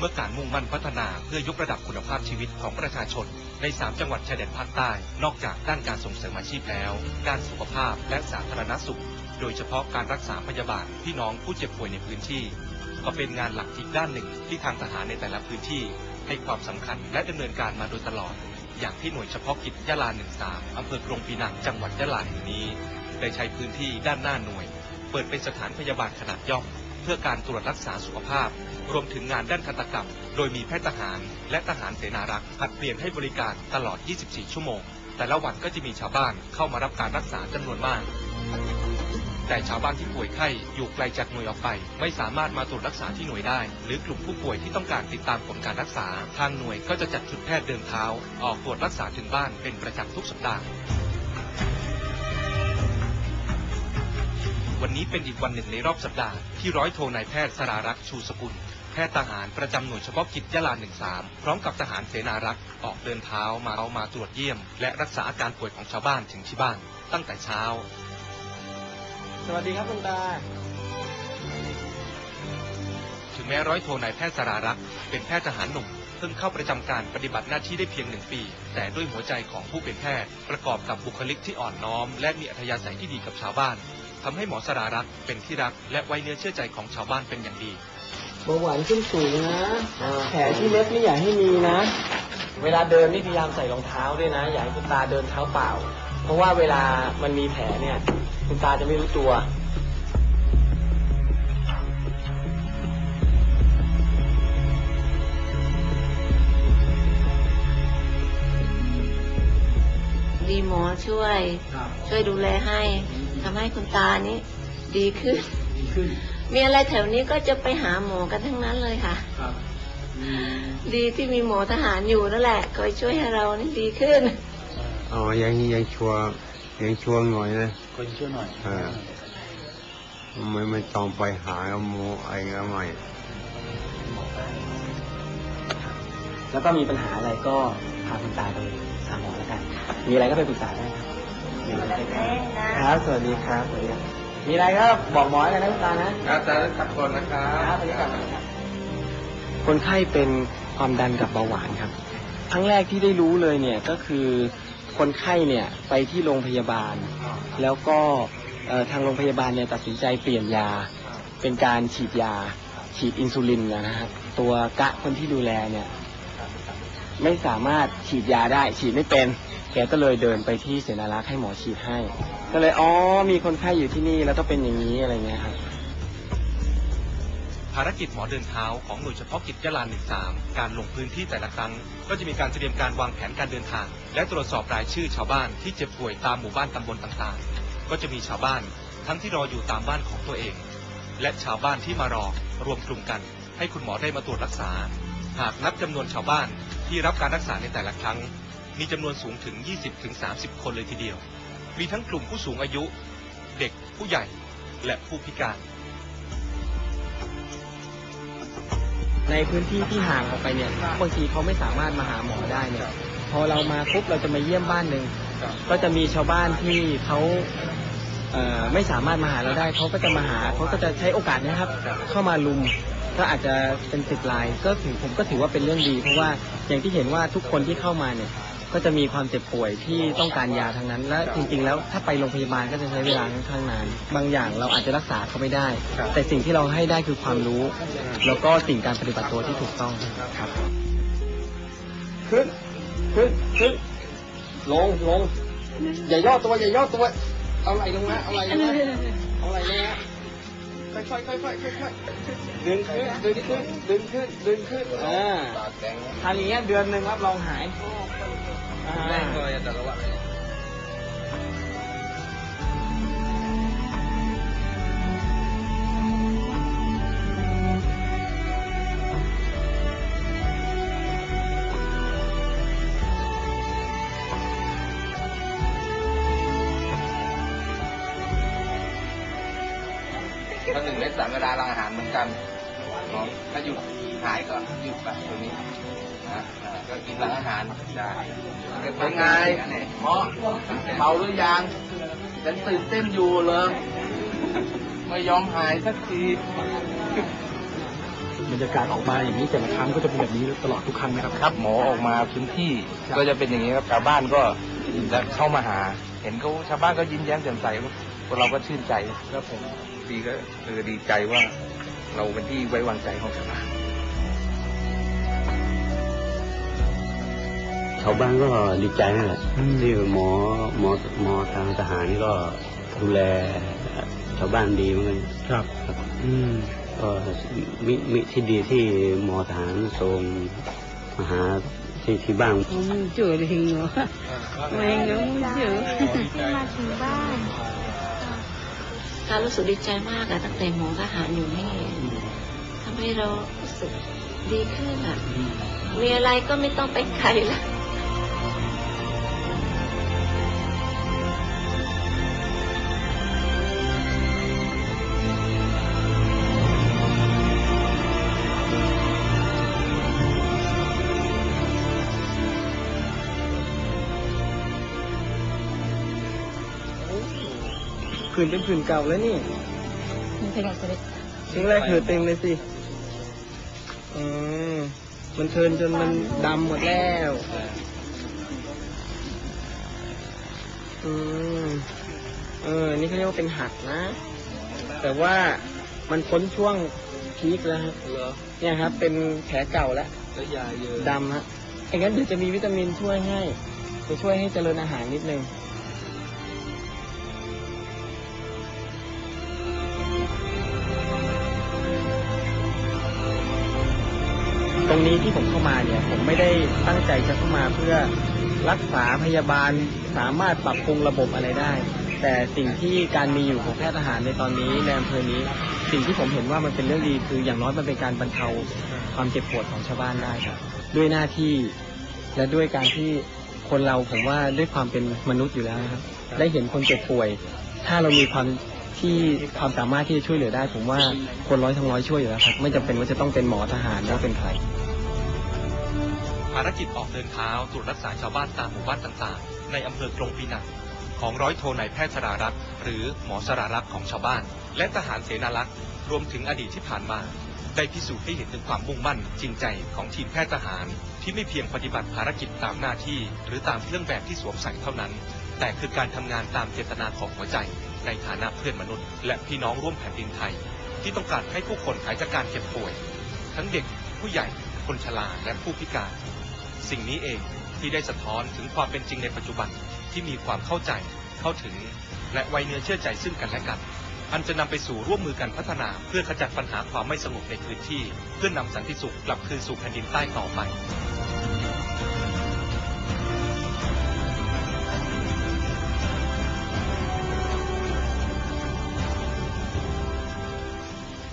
เมื่อการมุ่งมั่นพัฒนาเพื่อยกระดับคุณภาพชีวิตของประชาชน ใน 3 จังหวัดชายแดนภาคใต้ นอกจากด้านการส่งเสริมอาชีพแล้ว ด้านสุขภาพและสาธารณสุข โดยเฉพาะการรักษาพยาบาลพี่น้องผู้เจ็บป่วยในพื้นที่ ก็เป็นงานหลักอีกด้านหนึ่งที่ทางทหารในแต่ละพื้นที่ ให้ความสำคัญและดำเนินการมาโดยตลอด อย่างที่หน่วยเฉพาะกิจยะลา 13อำเภอกรงปีนังจังหวัดยะลาแห่งนี้ ได้ใช้พื้นที่ด้านหน้าหน่วย เปิดเป็นสถานพยาบาลขนาดย่อม เพื่อการตรวจรักษาสุขภาพ รวมถึงงานด้านทันตกรรม โดยมีแพทย์ทหาร และทหารเสนารักษ์ผลัดเปลี่ยนให้บริการตลอด 24 ชั่วโมง แต่ละวันก็จะมีชาวบ้านเข้ามารับการรักษาจำนวนมาก แต่ชาวบ้านที่ป่วยไข้อยู่ไกลจากหน่วยออกไป ไม่สามารถมาตรวจรักษาที่หน่วยได้ หรือกลุ่มผู้ป่วยที่ต้องการติดตามผลการรักษา ทางหน่วยก็จะจัดชุดแพทย์เดินเท้า ออกตรวจรักษาถึงบ้านเป็นประจำทุกสัปดาห์ วันนี้เป็นอีกวันหนึ่งในรอบสัปดาห์ที่ร้อยโทนายแพทย์สรารักษ์ชูสกุล แพทย์ทหารประจำหน่วยเฉพาะกิจยะลา13 พร้อมกับทหารเสนารักษ์ออกเดินเท้ามาเอามาตรวจเยี่ยม และรักษาอาการป่วยของชาวบ้านถึงที่บ้าน ตั้งแต่เช้า สวัสดีครับคุณตาถึงแม้ร้อยโทนายแพทย์สรารักษ์เป็นแพทย์ทหารหนุ่มเพิ่งเข้าประจำการปฏิบัติหน้าที่ได้เพียงหนึ่งปี แต่ด้วยหัวใจของผู้เป็นแพทย์ ประกอบกับบุคลิกที่อ่อนน้อม และมีอัธยาศัยที่ดีกับชาวบ้าน ทำให้หมอสรารักษ์เป็นที่รักและไว้เนื้อเชื่อใจของชาวบ้านเป็นอย่างดีเบาหวานขึ้นสูงนะ แผลที่เล็บไม่อยากให้มีนะ เวลาเดินนี่พยายามใส่รองเท้าด้วยนะ อย่าให้คุณตาเดินเท้าเปล่า เพราะว่าเวลามันมีแผลเนี่ย คุณตาจะไม่รู้ตัวดีหมอช่วย ช่วยดูแลให้ ทำให้คุณตานี้ดีขึ้น ดีขึ้น มีอะไรแถวนี้ก็จะไปหาหมอกันทั้งนั้นเลยค่ะ ครับดีที่มีหมอทหารอยู่นั่นแหละคอยช่วยให้เรานี่ดีขึ้น อ๋อ ยังยังชัวร์ยังชัวร์หน่อยนะคนช่วยหน่อยเออไม่ไม่ต้องไปหาหมูอะไรก็ไม่แล้วก็มีปัญหาอะไรก็พาคุณตาไปหาหมอแล้วกัน มีอะไรก็ไปปรึกษาได้ครับมีอะไรก็ไป ครับ สวัสดีครับสวัสดีครับมีอะไรก็บอกหมอแล้วกันนะคุณตานะอาจารย์ขับก่อนนะครัครับสวัสดีครับคนไข้เป็นความดันกับเบาหวานครับ ครั้งแรกที่ได้รู้เลยเนี่ยก็คือคนไข้เนี่ยไปที่โรงพยาบาล แล้วก็เอ่อทางโรงพยาบาลเนี่ยตัดสินใจเปลี่ยนยา เป็นการฉีดยา ฉีดอินซูลินนะครับตัวกะคนที่ดูแลเนี่ยไม่สามารถฉีดยาได้ ฉีดไม่เป็น แกก็เลยเดินไปที่เสนารักษ์ให้หมอฉีดให้ ก็เลยอ๋อมีคนไข้อยู่ที่นี่แล้วก็เป็นอย่างนี้อะไรเงี้ยครับ ภารกิจหมอเดินเท้าของหน่วยเฉพาะกิจยะลา13การลงพื้นที่แต่ละครั้ง ก็จะมีการเตรียมการวางแผนการเดินทาง และตรวจสอบรายชื่อชาวบ้านที่เจ็บป่วยตามหมู่บ้านตำบลต่างๆ ก็จะมีชาวบ้านทั้งที่รออยู่ตามบ้านของตัวเอง และชาวบ้านที่มารอรวมกลุ่มกัน ให้คุณหมอได้มาตรวจรักษา หากนับจำนวนชาวบ้านที่รับการรักษาในแต่ละครั้ง มีจำนวนสูงถึง 20-30 คนเลยทีเดียว มีทั้งกลุ่มผู้สูงอายุ เด็กผู้ใหญ่และผู้พิการ ในพื้นที่ที่ห่างออกไปเนี่ยบางทีเขาไม่สามารถมาหาหมอได้เนี่ยพอเรามาปุ๊บเราจะมาเยี่ยมบ้านหนึ่งก็จะมีชาวบ้านที่เขาเอ่อไม่สามารถมาหาเราได้เขาก็จะมาหาเขาก็จะใช้โอกาสเนะครับเข้ามาลุมก็อาจจะเป็นสิบลายก็ถือผมก็ถือว่าเป็นเรื่องดี เพราะว่าอย่างที่เห็นว่าทุกคนที่เข้ามาเนี่ย ก็จะมีความเจ็บป่วยที่ต้องการยาทั้งนั้น และจริงๆ แล้วถ้าไปโรงพยาบาลก็จะใช้เวลาค่อนข้างนาน บางอย่างเราอาจจะรักษาเขาไม่ได้ แต่สิ่งที่เราให้ได้คือความรู้ แล้วก็สิ่งการปฏิบัติตัวที่ถูกต้องครับ ขึ้น ขึ้น ขึ้น ลง ลง อย่าย่อตัว อย่าย่อตัว เอาไหลลงมาเอาไหลลงมาเอาไหลลงมาค่อยๆค่อยๆค่อยๆค่อยๆดึงขึ้น ดึงขึ้น ดึงขึ้น ดึงขึ้น อ่าทำอย่างเงี้ยเดือนหนึ่งรับรองหาย อ่าก็หนึ่งเม็ดสามเวลาหลังอาหารเหมือนกันเนาะถ้าหยุดหายก็หยุดแบบตรงนี้นะอ่า ก็กินหลังอาหารได้เป็นไงหมอเมาหรือยังฉันตื่นเต้นอยู่เลยไม่ยอมหายสักทีบรรยากาศออกมาอย่างนี้แต่ละครั้งก็จะเป็นแบบนี้ตลอดทุกครั้งนะครับครับ หมอออกมาพื้นที่ครับก็จะเป็นอย่างนี้ครับชาวบ้านก็จะเข้ามาหา เห็นเขาชาวบ้านก็ยิ้มแย้มแจ่มใสพวกเราก็ชื่นใจครับผมดีก็คือดีใจว่าเราเป็นที่ไว้วางใจของชาวบ้าน ชาวบ้านก็ดีใจนั่นแหละที่หมอหมอหมอทางทหารก็ดูแลชาวบ้านดีเหมือนกันครับ อืมก็มิมิที่ดีที่หมอทหารทรงมาหาที่ที่บ้าน không chữa thì hình nó mình nó không chữa มาถึงบ้านการรู้สึกดีใจมากอะตั้งแต่หมอทหารอยู่นี่ทำให้เรารู้สึกดีขึ้นอะมีอะไรก็ไม่ต้องไปไกลละ ผื่นเป็นผื่นเก่าแล้วนี่ Thế là sẽ ครั้งแรกเธอเต็มเลยสิอืมมันเทินจนมันดำหมดแล้วอืมเออ นี่เขาเรียกว่าเป็นหักนะ แต่ว่ามันพ้นช่วงพีคแล้วครับเนี่ยครับ เป็นแผลเก่าแล้วแล้วยาเยอะดำฮะอย่างนั้นเดี๋ยวจะมีวิตามินช่วยให้ จะช่วยให้เจริญอาหารนิดนึง ตรงนี้ที่ผมเข้ามาเนี่ยผมไม่ได้ตั้งใจจะเข้ามาเพื่อรักษาพยาบาลสามารถปรับปรุงระบบอะไรได้ แต่สิ่งที่การมีอยู่ของแพทย์ทหารในตอนนี้ในอำเภอนี้ สิ่งที่ผมเห็นว่ามันเป็นเรื่องดีคืออย่างน้อยมันเป็นการบรรเทาความเจ็บปวดของชาวบ้านได้ครับ ด้วยหน้าที่และด้วยการที่คนเราผมว่าด้วยความเป็นมนุษย์อยู่แล้วนะครับ ได้เห็นคนเจ็บป่วย ถ้าเรามีความที่ความสามารถที่จะช่วยเหลือได้ ผมว่าคนร้อยทั้งร้อยช่วยอยู่แล้วครับ ไม่จำเป็นว่าจะต้องเป็นหมอทหารหรือเป็นใคร ภารกิจออกเดินเท้าตรวจรักษาชาวบ้านตามหมู่บ้านต่างๆ ในอำเภอกรงปีนังของร้อยโทนายแพทย์สรารักษ์หรือหมอสรารักษ์ของชาวบ้าน และทหารเสนารักษ์รวมถึงอดีตที่ผ่านมา ได้พิสูจน์ให้เห็นถึงความมุ่งมั่นจริงใจของทีมแพทย์ทหาร ที่ไม่เพียงปฏิบัติภารกิจตามหน้าที่ หรือตามเครื่องแบบที่สวมใส่เท่านั้น แต่คือการทำงานตามเจตนาของหัวใจ ในฐานะเพื่อนมนุษย์ และพี่น้องร่วมแผ่นดินไทย ที่ต้องการให้ผู้คนหายจากการเจ็บป่วย ทั้งเด็กผู้ใหญ่ คนชราและผู้พิการ สิ่งนี้เองที่ได้สะท้อนถึงความเป็นจริงในปัจจุบันที่มีความเข้าใจเข้าถึง และไวเนื้อเชื่อใจซึ่งกันและกัน อันจะนำไปสู่ร่วมมือกันพัฒนา เพื่อขจัดปัญหาความไม่สงบในพื้นที่ เพื่อนำสันติสุขกลับคืนสู่แผ่นดินใต้ต่อไป